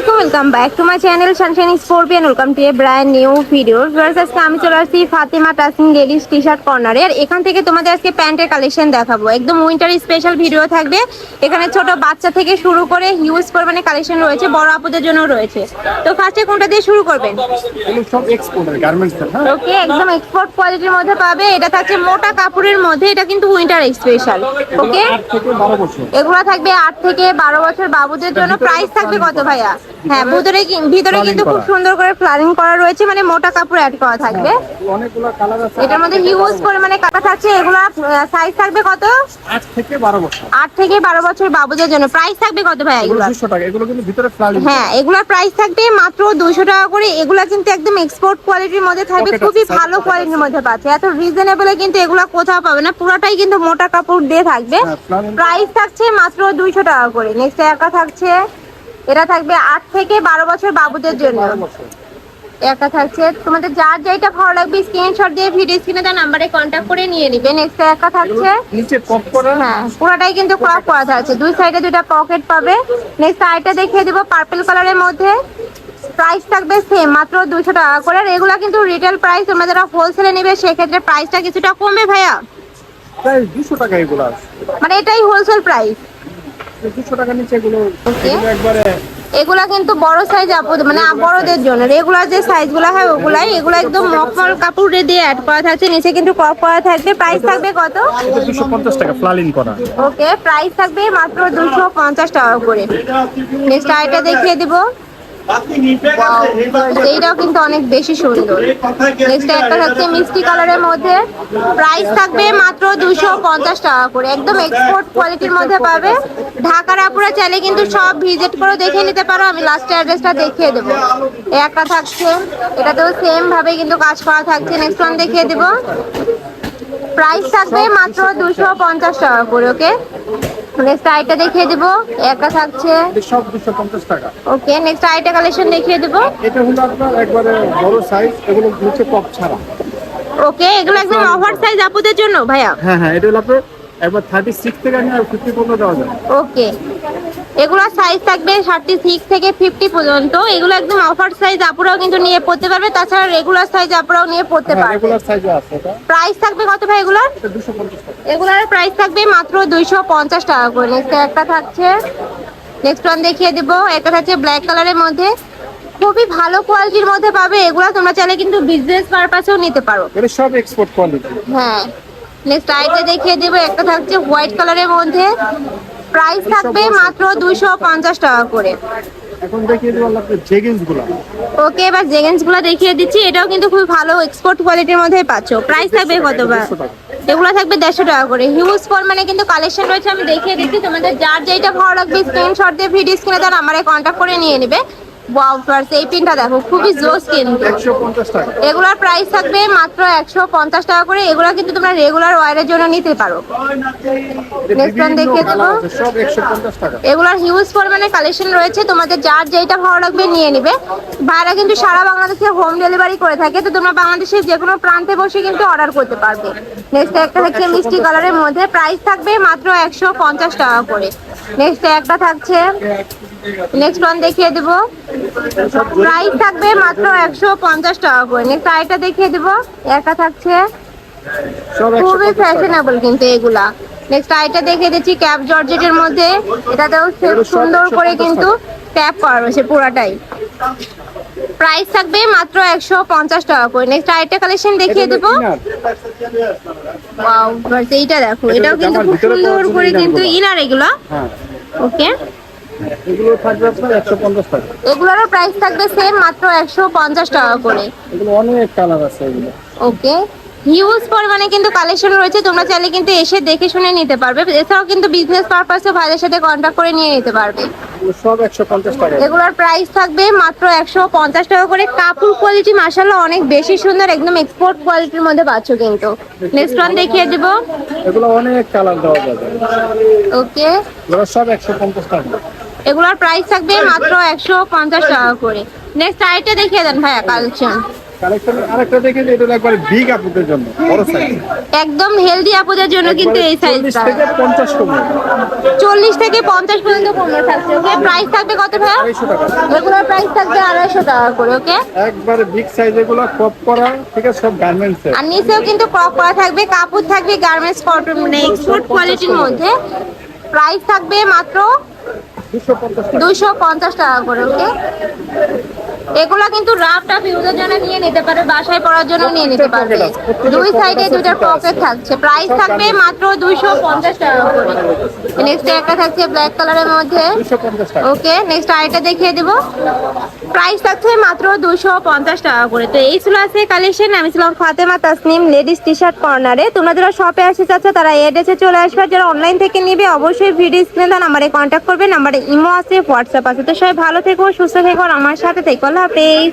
আলাইকুম welcome back to my channel sunshine scorpion welcome to a brand new video viewers আজকে আমি চলে আসছি Fatima Tasnim ladies T shirt কর্নারে আর এখান থেকে তোমাদের আজকে প্যান্টের কালেকশন দেখাবো। একদম উইন্টার স্পেশাল ভিডিও থাকবে। এখানে ছোট বাচ্চা থেকে শুরু করে হিউজ পরিমাণে কালেকশন রয়েছে বড় আপুদের জন্য রয়েছে। তো ফার্স্টে কোনটা দিয়ে শুরু করবেন? গার্মেন্টস হ্যাঁ? ওকে একদম এক্সপোর্ট কোয়ালিটির মধ্যে পাবে। এটা থাকছে মোটা কাপড়ের মধ্যে এটা কিন্তু উইন্টার স্পেশাল ওকে এগুলো থাকবে আট থেকে বারো বছর বাবুদের জন্য। প্রাইস থাকবে কত ভাইয়া? হ্যাঁ ভিতরে ভিতরে কিন্তু খুব সুন্দর করে প্ল্যানিং করা রয়েছে মানে মোটা কাপড় অ্যাড করা থাকবে। আছে। এটার মধ্যে হিউজ পরিমাণে কাটা থাকছে এগুলো সাইজ থাকবে কত? আট থেকে বারো বছর। আট থেকে বারো বছর বাবুদের জন্য। প্রাইস থাকবে কত ভাইয়া এগুলো এগুলো? দুশো টাকা এগুলো কিন্তু ভিতরে ফ্লালিং হ্যাঁ এগুলোর প্রাইস থাকবে মাত্র দুশো টাকা করে। এগুলা কিন্তু একদম এক্সপোর্ট কোয়ালিটির মধ্যে থাকবে খুবই ভালো কোয়ালিটির মধ্যে পাচ্ছে। এত রিজনেবলে কিন্তু এগুলা কোথাও পাবে না পুরোটাই কিন্তু মোটা কাপড় দিয়ে থাকবে। হ্যাঁ, প্রাইস থাকছে মাত্র দুইশো টাকা করে। নেক্সট একা থাকছে। এটা থাকবে আট থেকে বারো বছর বাবুদের জন্য। একটা থাকছে। তোমাদের যার যেটা ভালো লাগবে স্ক্রিনশট দিয়ে ভিডিও স্ক্রিনে তার নাম্বারে কন্ট্যাক্ট করে নিয়ে নিবে। নেক্সট একা থাকছে। নিচে পপ করা? হ্যাঁ পুরোটাই কিন্তু ক্রপ করা থাকছে। দুই সাইডে দুইটা পকেট পাবে। নেক্সট আইটা দেখিয়ে দিব পার্পল কালারের মধ্যে। প্রাইস থাকবে সেম মাত্র দুশো টাকা করে। আর এগুলা কিন্তু রিটেল প্রাইস তোমরা যারা হোলসেলে নেবে সেক্ষেত্রে প্রাইসটা কিছুটা কমবে ভাইয়া। প্রায় দুশো টাকা এগুলো মানে এটাই হোলসেল প্রাইস দুশো নিচে এগুলো একবারে এগুলা কিন্তু বড় সাইজ আপদ মানে বড়দের জন্য। রেগুলার যে সাইজগুলো হয় ওগুলাই এগুলো একদম মকমল কাপড় দিয়ে অ্যাড করা থাকছে। নিচে কিন্তু ক্রপ করা থাকবে। প্রাইস থাকবে কত? টাকা করা। ওকে প্রাইস থাকবে মাত্র দুশো পঞ্চাশ টাকা করে। নেক্সট আইটা দেখিয়ে দিব। এইটাও কিন্তু অনেক বেশি সুন্দর। নেক্সট একটা থাকছে মিষ্টি কালারের মধ্যে প্রাইস থাকবে মাত্র দুশো পঞ্চাশ টাকা করে। একদম এক্সপোর্ট কোয়ালিটির মধ্যে পাবে। ঢাকার আপুরা চাইলে কিন্তু সব ভিজিট করে দেখে নিতে পারো। আমি লাস্ট অ্যাড্রেসটা দেখিয়ে দেবো। একটা থাকছে। এটাতেও সেম ভাবে কিন্তু কাজ করা থাকছে। নেক্সট ওয়ান দেখিয়ে দেবো। প্রাইস থাকবে মাত্র দুশো পঞ্চাশ টাকা করে ওকে নেক্সট আইটা দেখিয়ে দিব। একটা থাকছে। সব দুশো পঞ্চাশ টাকা। ওকে নেক্সট আইটা কালেকশন দেখিয়ে দেবো। এটা হলো আপনার একবারে বড় সাইজ এগুলো নিচে পপ ছাড়া। ওকে এগুলো একদম ওভার সাইজ আপুদের জন্য ভাইয়া? হ্যাঁ হ্যাঁ এটা হলো আপনার একবার থার্টি সিক্স থেকে আমি আর ফিফটি পর্যন্ত দেওয়া যাবে। ওকে এগুলো সাইজ থাকবে থার্টি সিক্স থেকে ফিফটি পর্যন্ত। এগুলো একদম অফার সাইজ আপুরাও কিন্তু নিয়ে পড়তে পারবে তাছাড়া রেগুলার সাইজ আপুরাও নিয়ে পড়তে হ্যাঁ পারবে। প্রাইস থাকবে কত ভাই এগুলোর? এগুলোর প্রাইস থাকবে মাত্র দুইশো পঞ্চাশ টাকা করে। নেক্সট একটা থাকছে। নেক্সট ওয়ান দেখিয়ে দেবো। একটা থাকছে ব্ল্যাক কালারের মধ্যে। খুবই ভালো কোয়ালিটির মধ্যে পাবে। এগুলো তোমরা চাইলে কিন্তু বিজনেস পারপাসেও নিতে পারো। এটা সব এক্সপোর্ট কোয়ালিটি হ্যাঁ। নেক্সট আইটা দেখিয়ে দেবো। একটা থাকছে হোয়াইট কালারের মধ্যে। প্রাইস থাকবে মাত্র দুইশো পঞ্চাশ। টাকা করে। এখন দেখিয়ে দেবো আপনার জেগিন্সগুলো ওকে এবার জেগেন্সগুলো দেখিয়ে দিচ্ছি। এটাও কিন্তু খুব ভালো এক্সপোর্ট কোয়ালিটির মধ্যে পাচ্ছ। প্রাইস থাকবে কত বা এগুলো থাকবে দেড়শো টাকা করে। হিউজ মানে কিন্তু কালেকশন রয়েছে। আমি দেখিয়ে দিচ্ছি। তোমাদের যার যেটা ভালো লাগবে স্ক্রিনশট দিয়ে ভিডিও স্ক্রিনে তার আমারে কন্ট্যাক্ট করে নিয়ে নেবে। এই পিনটা দেখো, খুবই এগুলার থাকবে মাত্র একশো পঞ্চাশ টাকা করে। কিন্তু তোমরা রেগুলার ওয়ারের জন্য নিতে পারো। দেখিয়ে দেবো। হিউজ পরিমাণে রয়েছে। তোমাদের যার যেটা ভালো লাগবে নিয়ে নিবে। ভাইরা কিন্তু সারা বাংলাদেশে হোম ডেলিভারি করে থাকে। তো তোমরা বাংলাদেশের যে কোনো প্রান্তে বসে কিন্তু অর্ডার করতে পারবে। নেক্সট একটা থাকছে মিষ্টি কালারের মধ্যে। প্রাইস থাকবে মাত্র একশো পঞ্চাশ টাকা করে। নেক্সট একটা থাকছে নেক্সট ওয়ান দেখিয়ে দেবো। প্রাইস থাকবে মাত্র একশো পঞ্চাশ টাকা করে। নেক্সট আরেকটা দেখিয়ে দেবো। একটা থাকছে। খুবই ফ্যাশনেবল কিন্তু এগুলা। নেক্সট আইটা দেখিয়ে দিচ্ছি ক্যাপ জর্জেটের মধ্যে। এটাতেও সুন্দর করে কিন্তু ট্যাপ করা রয়েছে পুরাটাই। প্রাইস থাকবে মাত্র একশো পঞ্চাশ টাকা করে। নেক্সট আইটা কালেকশন দেখিয়ে দেবো। এইটা দেখো। এটাও কিন্তু খুব সুন্দর করে কিন্তু ইনার এগুলো। ওকে এগুলো থাকবে আপনার একশো পঞ্চাশ টাকা। এগুলোরও প্রাইস থাকবে সেম মাত্র একশো পঞ্চাশ টাকা করে। এগুলো অনেক কালার আছে এগুলো। ওকে হিউজ পরিমাণে কিন্তু কালেকশন রয়েছে তোমরা চাইলে কিন্তু এসে দেখে শুনে নিতে পারবে। এছাড়াও কিন্তু বিজনেস পারপাসে ভাইদের সাথে কন্ট্যাক্ট করে নিয়ে নিতে পারবে। সব একশো পঞ্চাশ টাকা। এগুলোর প্রাইস থাকবে মাত্র একশো পঞ্চাশ টাকা করে। কাপড় কোয়ালিটি মাসাল্লাহ অনেক বেশি সুন্দর একদম এক্সপোর্ট কোয়ালিটির মধ্যে পাচ্ছ কিন্তু। নেক্সট ওয়ান দেখিয়ে দিব। এগুলো অনেক কালার দেওয়া যাবে। ওকে এগুলো সব একশো পঞ্চাশ টাকা। এগুলোর প্রাইস থাকবে মাত্র একশো পঞ্চাশ টাকা করে। নেক্সট আইটা দেখিয়ে দেন ভাইয়া কালেকশন একদম হেলদি আপুদের জন্য কিন্তু এই সাইজটা চল্লিশ থেকে পঞ্চাশ পর্যন্ত কমে থাকছে ওকে প্রাইস থাকবে কত ভাইয়া? এগুলোর প্রাইস থাকবে আড়াইশো টাকা করে ওকে একবারে বিগ সাইজ এগুলো কপ করা ঠিক আছে? সব গার্মেন্টস আর নিচেও কিন্তু ক্রপ করা থাকবে কাপড় থাকবে গার্মেন্টস কটন মানে এক্সপোর্ট কোয়ালিটির মধ্যে। প্রাইস থাকবে মাত্র দুশো পঞ্চাশ টাকা করে ওকে? এগুলো কিন্তু রাফ টাফ ইউজের জন্য নিয়ে নিতে পারে বাসায় পড়ার জন্য নিয়ে নিতে পারবে। দুই সাইডে দুইটা পকেট থাকছে। প্রাইস থাকবে মাত্র দুইশো পঞ্চাশ টাকা করে। নেক্সট একটা থাকছে ব্ল্যাক কালারের মধ্যে। ওকে নেক্সট আরেকটা দেখিয়ে দেবো। প্রাইস থাকছে মাত্র দুশো পঞ্চাশ টাকা করে। তো এই ছিল আছে কালেকশন আমি ছিলাম Fatema Tasnim ladies T shirt কর্নারে তোমরা যারা শপে আসতে চাচ্ছ, তারা এড্রেসে চলে আসবে। যারা অনলাইন থেকে নিবে, অবশ্যই ভিডিও স্ক্রিনে নাম্বারে কন্ট্যাক্ট করবে। নাম্বারে ইমো আছে হোয়াটসঅ্যাপ আছে। তো সবাই ভালো থেকো, সুস্থ থেকো আমার সাথে থেকো। আল্লাহ হাফেজ।